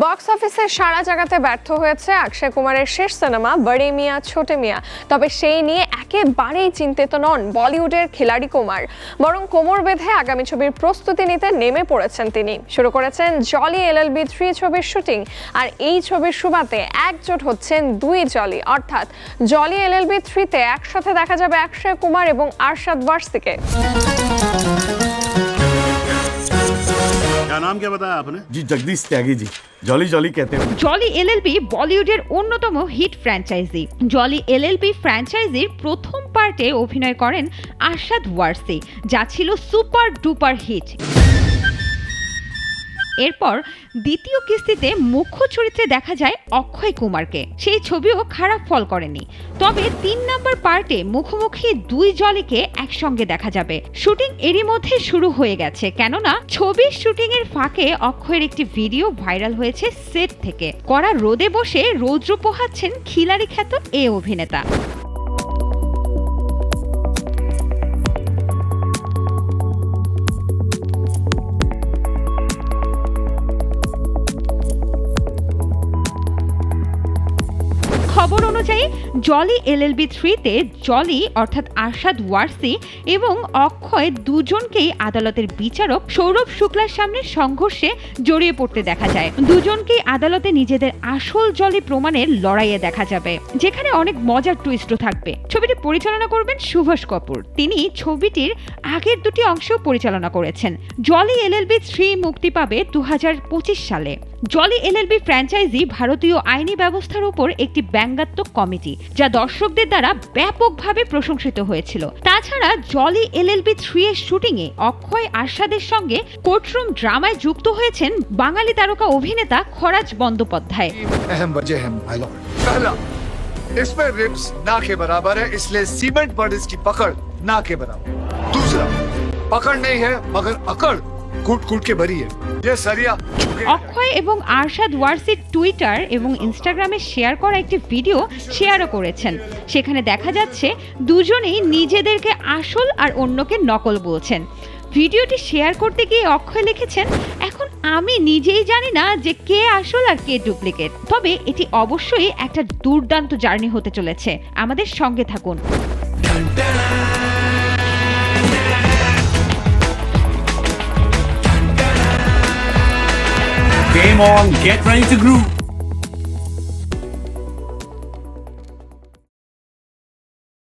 Box অফিসে সারা জায়গাতে ব্যর্থ হয়েছে অক্ষয় কুমারের শেষ সিনেমা বড়ে মিয়া, ছোটে মিয়া। তবে সেই নিয়ে একেবারেই চিন্তিত নন বলিউডের খিলাড়ি কুমার। বরং কোমর বেঁধে আগামী ছবির প্রস্তুতি নিতে নেমে পড়েছেন তিনি। শুরু করেছেন জলি এলএলবি থ্রি ছবির শুটিং। আর এই ছবির সুবাদে একজোট হচ্ছেন দুই জলি। অর্থাৎ জলি এল এলএলবি থ্রিতে একসাথে দেখা যাবে অক্ষয় কুমার এবং আরশাদ ওয়ার্সিকে क्या नाम क्या बताया आपने जी जगदीश त्यागी जी जॉली जॉली कहते हैं জলি এলএলবি বলিউডের অন্যতম হিট ফ্র্যাঞ্চাইজি জলি এলএলবি ফ্র্যাঞ্চাইজির প্রথম পার্টে অভিনয় করেন আরশাদ ওয়ারসি যা ছিল সুপার ডুপার হিট এরপর দ্বিতীয় কিস্তিতে মুখ্য চরিত্রে দেখা যায় অক্ষয় কুমারকে। সেই ছবিও খারাপ ফল করেনি। তবে তিন নম্বর পার্টে মুখোমুখি দুই জলিকে একসঙ্গে দেখা যাবে। শুটিং এরই মধ্যে শুরু হয়ে গেছে, কেননা ছবির শুটিং এর ফাঁকে অক্ষয়ের একটি ভিডিও ভাইরাল হয়েছে সেট থেকে। কড়া রোদে বসে রৌদ্র পোহাচ্ছেন খিলাড়ি খ্যাত এ অভিনেতা। অনুযায়ী জলি এলএলবি থ্রিতে জলি অর্থাৎ আরশাদ ওয়ারসি এবং অক্ষয় দুজনকেই আদালতের বিচারক সৌরভ শুক্লার সামনে সংঘর্ষে জড়িয়ে পড়তে দেখা যায়। দুজনকেই আদালতে নিজেদের আসল জলি প্রমাণের লড়াইয়ে দেখা যাবে, যেখানে অনেক মজার টুইস্টও থাকবে। ছবিটি পরিচালনা করবেন সুভাষ কাপুর। তিনি ছবিটির আগের দুটি অংশ পরিচালনা করেছেন। জলি এলএলবি থ্রি মুক্তি পাবে দু হাজার পঁচিশ সালে। জলি এলএলবি ফ্র্যাঞ্চাইজি ভারতীয় আইনি ব্যবস্থার উপর একটি ব্যঙ্গাত্মক কমিটি যা দর্শকদের দ্বারা ব্যাপকভাবে প্রশংসিত হয়েছিল তাছাড়া জলি এলএলবি থ্রি এর শুটিংয়ে অক্ষয় আরশাদের সঙ্গে কোর্টরুম ড্রামায় যুক্ত হয়েছেন বাঙালি তারকা অভিনেতা খরাজ বন্দ্যোপাধ্যায় अहम वजह है माय लॉर्ड पहला इसमें रिब्स ना के बराबर है इसलिए सीमेंट पर इसकी पकड़ ना के बराबर दूसरा पकड़ नहीं है मगर अकड़ कूट कूट के भरी है ये सरिया झुके অক্ষয় এবং আরশাদ ওয়ারসির টুইটার এবং ইনস্টাগ্রামে শেয়ার করা একটি ভিডিও শেয়ারও করেছেন। সেখানে দেখা যাচ্ছে দুজনেই নিজেদেরকে আসল আর অন্যকে নকল বলছেন। ভিডিওটি শেয়ার করতে গিয়ে অক্ষয় লিখেছেন এখন আমি নিজেই জানি না যে কে আসল আর কে ডুপ্লিকেট। তবে এটি অবশ্যই একটা দুর্দান্ত জার্নি হতে চলেছে। আমাদের সঙ্গে থাকুন। Game on, get ready to groove.